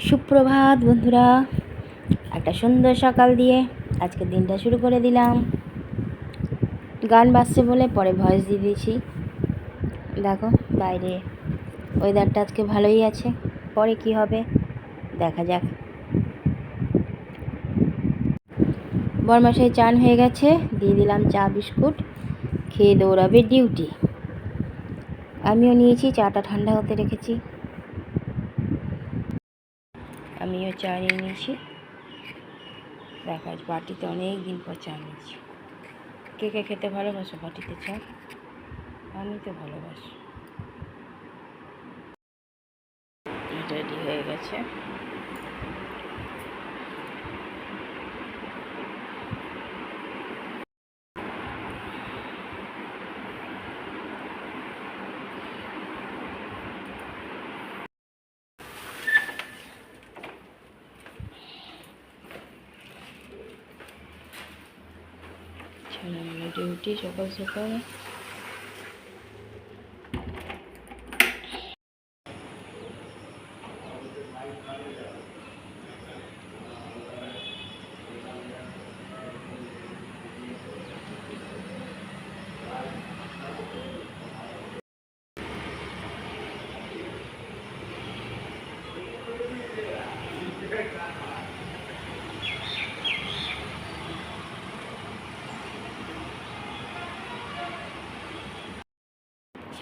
সুপ্রভাত বন্ধুরা। একটা সুন্দর সকাল দিয়ে আজকে দিনটা শুরু করে দিলাম। গান বাজছে বলে পরে ভয়েস দিয়ে দিয়েছি। দেখো বাইরে ওয়েদারটা আজকে ভালোই আছে। পরে কি হবে দেখা যাক। বরমাসায় চান হয়ে গেছে, দিয়ে দিলাম চা, বিস্কুট, খেয়ে দৌড়াবে ডিউটি আমিও নিয়েছি, চাটা ঠান্ডা হতে রেখেছি। আমিও চা নিয়ে নিয়েছি। দেখা বাটিতে অনেক দিন পর চা নিয়েছি। কে কে খেতে ভালোবাসো বাটিতে চা? আমি তো ভালোবাসি। রেডি হয়ে গেছে। ছেলেমেয়ে ডিউটি সকাল সকাল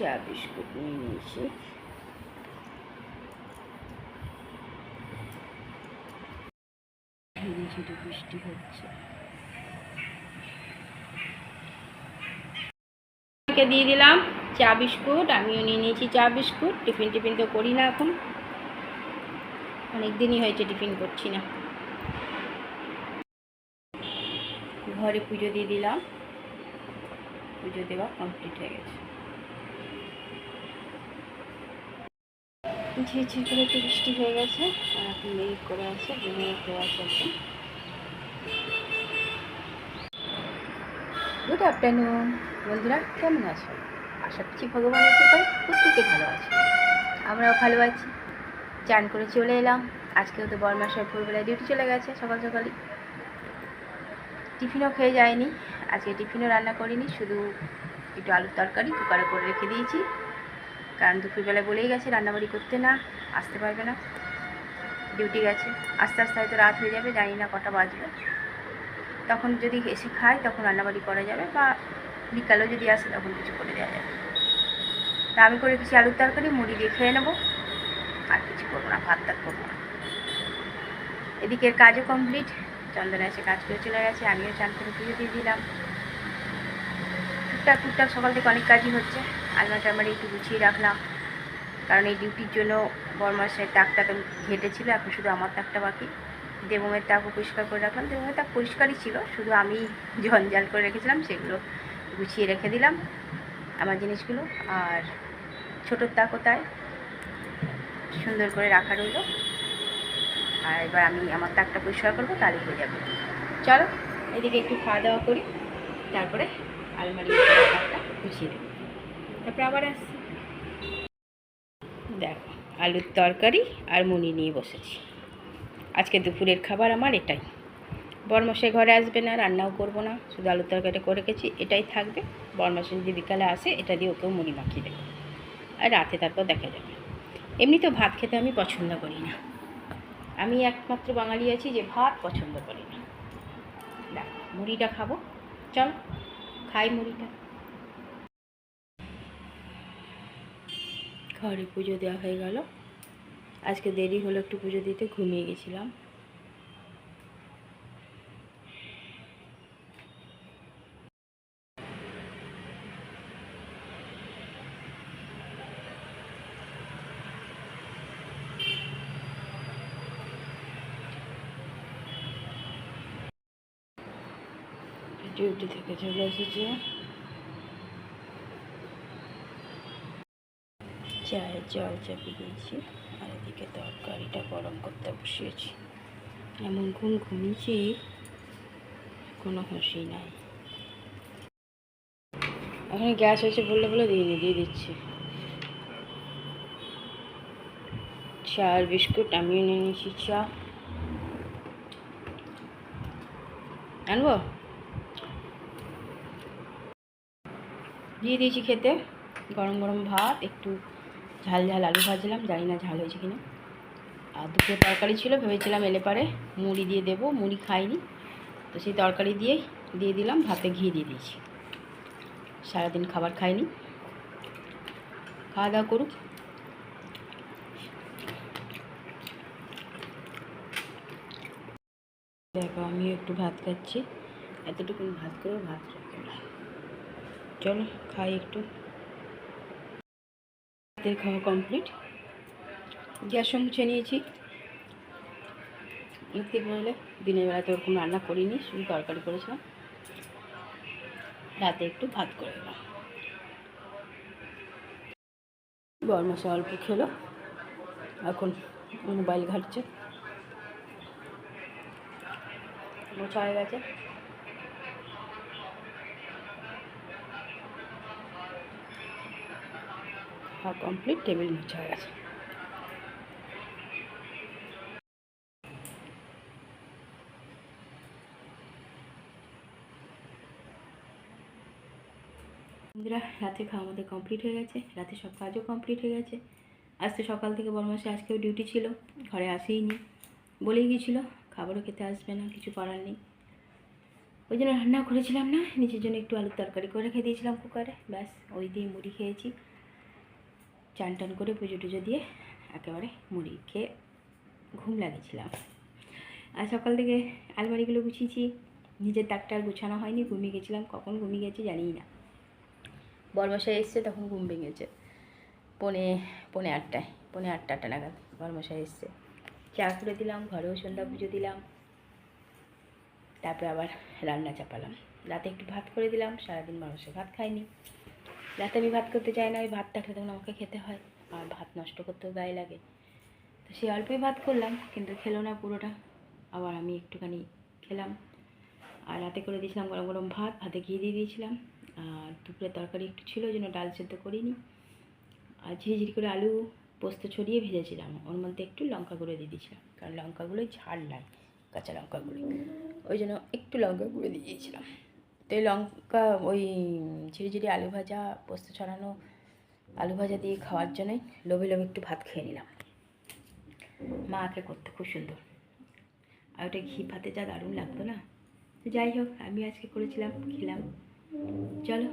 চা বিস্কুট নিয়ে নিয়েছি। বৃষ্টি হচ্ছে। দিয়ে দিলাম চা বিস্কুট, আমিও নিয়ে নিয়েছি চা বিস্কুট। টিফিন টিফিন তো করি না এখন। অনেক দিনই হয়েছে টিফিন করছি না। ঘরে পুজো দিয়ে দিলাম। পুজো দেওয়া কমপ্লিট হয়ে গেছে। ঝিরঝির করে একটু বৃষ্টি হয়ে গেছে, আর এখন মেঘ করে আছে ঘুমিয়ে দেওয়া চলছে গুড আফটারনুন বন্ধুরা, কেমন আছো? আশা করছি ভগবানের কৃপায় প্রত্যেকে ভালো আছে। আমরাও ভালো আছি। চান করে চলে এলাম। আজকেও তো বর মাসের ভোরবেলায় ডিউটি চলে গেছে, সকাল সকালই। টিফিনও খেয়ে যায়নি আজকে টিফিনও রান্না করিনি, শুধু একটু আলুর তরকারি কুকারে করে রেখে দিয়েছি। কারণ দুপুরবেলায় বলেই গেছে, রান্নাবাড়ি করতে না, আসতে পারবে না। ডিউটি গেছে। আস্তে আস্তে হয়তো রাত হয়ে যাবে, জানি না কটা বাজবে। তখন যদি এসে খায় তখন রান্নাবাড়ি করা যাবে বা বিকালেও যদি আসে, তখন কিছু করে দেওয়া যাবে। তা আমি করে রেখেছি আলুর তরকারি, মুড়ি দিয়ে খেয়ে নেব। আর কিছু করব না, ভাত টাত করব না। এদিকের কাজও কমপ্লিট চন্দনা এসে কাজ করে চলে গেছে, আমিও চান করে পুজো দিয়ে দিলাম। টুকটাক টুকটাক সকাল থেকে অনেক কাজই হচ্ছে। আলমারি টালমারি একটু গুছিয়ে রাখলাম। কারণ এই ডিউটির জন্য বরমাসের তাকটাকে ঘেটেছিল, এখন শুধু আমার তাকটা বাকি। দেবমের তাকও পরিষ্কার করে রাখলাম। দেবমের তাক পরিষ্কারই ছিল, শুধু আমি জঞ্জাল করে রেখেছিলাম, সেগুলো গুছিয়ে রেখে দিলাম আমার জিনিসগুলো। আর ছোটোর তাকও তাই, সুন্দর করে রাখা রইল। আর এবার আমি আমার তাকটা পরিষ্কার করব, তাহলে হয়ে যাবে। চলো, এদিকে একটু খাওয়া দাওয়া করি, তারপরে আলমারি তাকটা গুছিয়ে দেবো তারপরে আবার আসছি। দেখো, আলুর তরকারি আর মুড়ি নিয়ে বসেছি। আজকে দুপুরের খাবার আমার এটাই। বরমশাই ঘরে আসবে না, রান্নাও করব না, শুধু আলুর তরকারিটা করে রেখেছি, এটাই থাকবে। বরমশাই যদি বিকালে আসে, এটা দিয়ে ওকেও মুড়ি মাখিয়ে দেবো। আর রাতে তারপর দেখা যাবে। এমনি তো ভাত খেতে আমি পছন্দ করি না। আমি একমাত্র বাঙালি আছি যে ভাত পছন্দ করি না। দেখ, মুড়িটা খাব। চল। খাই মুড়িটা। ঘরে পুজো দেওয়া হয়ে গেল। আজকে দেরি হলো একটু পুজো দিতে, ঘুমিয়ে গেছিলাম। ডিউটি থেকে চলে এসেছে। চায়ের জল চাপিয়ে দিয়েছি, আর এদিকে তরকারিটা গরম করতে বসিয়েছি। এমন ঘুম ঘুমিয়েছি, কোনো হুঁশি নাই। এখন গ্যাস হয়েছে বললে বলে দিয়ে দিয়ে দিচ্ছি। চা আর বিস্কুট আমিও নিয়ে নিয়েছি, চা। আনব? দিয়ে দিয়েছি খেতে। গরম গরম ভাত, একটু ঝাল ঝাল আলু ভাজলাম, জানি না ঝাল হয়েছে কিনা। আর দুটো তরকারি ছিল, ভেবেছিলাম এলে পারে মুড়ি দিয়ে দেবো, মুড়ি খাইনি। তো সেই তরকারি দিয়েই দিয়ে দিলাম, ভাতে ঘি দিয়ে দিয়েছি। সারাদিন খাবার খাইনি। খাওয়া দাওয়া করুক। দেখো আমি একটু ভাত খাচ্ছি। এতটুকু ভাত করেও ভাত চলো, খাই একটু। ভাতের খাওয়া কমপ্লিট গ্যাস মুছে নিয়েছি। দেখতে বলে দিনের বেলাতে ওরকম রান্না করিনি, শুধু তরকারি করেছিলাম। রাতে একটু ভাত করে দিলাম বরমাসে অল্প খেলো, এখন মোবাইল ঘাটছে। মোছা হয়ে গেছে। খাওয়া কমপ্লিট টেবিল মোছা হয়ে গেছে। বন্ধুরা, রাতে খাওয়া আমাদের কমপ্লিট হয়ে গেছে। রাতে সব কাজও কমপ্লিট হয়ে গেছে। আজকে সকাল থেকে বরমাসে আজকেও ডিউটি ছিল, ঘরে আসেইনি। বলেই গিয়েছিল, খাবারও খেতে আসবে না, কিছু করার নেই। ওই জন্য রান্না করেছিলাম না, নিজের জন্য একটু আলুর তরকারি করে রেখে দিয়েছিলাম কুকারে ব্যাস, ওই দিয়ে মুড়ি খেয়েছি। চান টান করে পুজো টুজো দিয়ে একেবারে মুড়ি খেয়ে ঘুম লাগিয়েছিলাম। আর সকাল থেকে আলমারিগুলো গুছিয়েছি, নিজের তাকটা আর গুছানো হয়নি, ঘুমিয়ে গেছিলাম, কখন ঘুমিয়ে গেছি জানিই না। বরমশাই এসছে, তখন ঘুম ভেঙেছে। পনে পনে আটটায়, পনে আটটা আটটা নাগাদ বরমশাই এসছে। চা করে দিলাম, ঘরেও সন্ধ্যা পুজো দিলাম, তারপরে আবার রান্না চাপালাম। রাতে একটু ভাত করে দিলাম, সারাদিন মানুষের ভাত খায়নি। রাতে আমি ভাত করতে চাই না, ওই ভাতটা খেতে তখন আমাকে খেতে হয়। আর ভাত নষ্ট করতেও গায়ে লাগে। তো সেই অল্পই ভাত করলাম, কিন্তু খেলো না পুরোটা। আবার আমি একটুখানি খেলাম। আর রাতে করে দিয়েছিলাম গরম গরম ভাত, ভাতে ঘি দিয়ে দিয়েছিলাম। আর দুপুরে তরকারি একটু ছিল, ওই জন্য ডাল সেদ্ধ করিনি। আর ঝিরিঝিরি করে আলু পোস্ত ছড়িয়ে ভেজেছিলাম। ওর মধ্যে একটু লঙ্কা গুঁড়ো দিয়ে দিয়েছিলাম। কারণ লঙ্কাগুলোই ঝাল নাই কাঁচা লঙ্কাগুলো ওই জন্য একটু লঙ্কা গুঁড়ো দিয়ে দিয়েছিলাম। তো লঙ্কা, ওই ঝিরিঝিরি আলু ভাজা, পোস্ত ছড়ানো আলু ভাজা দিয়ে খাওয়ার জন্যই লোভে লোভে একটু ভাত খেয়ে নিলাম। মা আঁকে করতে, খুব সুন্দর। আর ওটা ঘি ভাতে যা দারুণ লাগতো না? তো যাই হোক, আমি আজকে করেছিলাম, খেলাম। চলো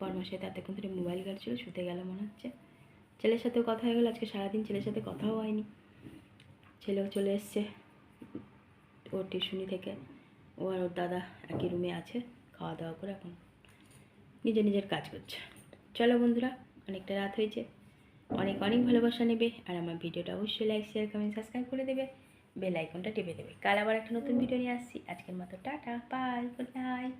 বর্মার সাথে এতক্ষণ ধরে মোবাইল ঘাটছিল শুতে গেল মনে হচ্ছে। ছেলের সাথেও কথা হয়ে গেলো, আজকে সারাদিন ছেলের সাথে কথাও হয়নি। ছেলেও চলে এসছে, ওর টিউশনি থেকে। ও আর ওর দাদা একই রুমে আছে। খাওয়া দাওয়া করে এখন নিজের নিজের কাজ করছে। চলো বন্ধুরা, অনেকটা রাত হয়েছে। অনেক অনেক ভালোবাসা নেবে আর আমার ভিডিওটা অবশ্যই লাইক শেয়ার কমেন্ট সাবস্ক্রাইব করে দেবে। বেল আইকনটা টিপে দেবে। কাল আবার একটা নতুন ভিডিও নিয়ে আসছি। আজকের মতো টাটা বাই গুড নাইট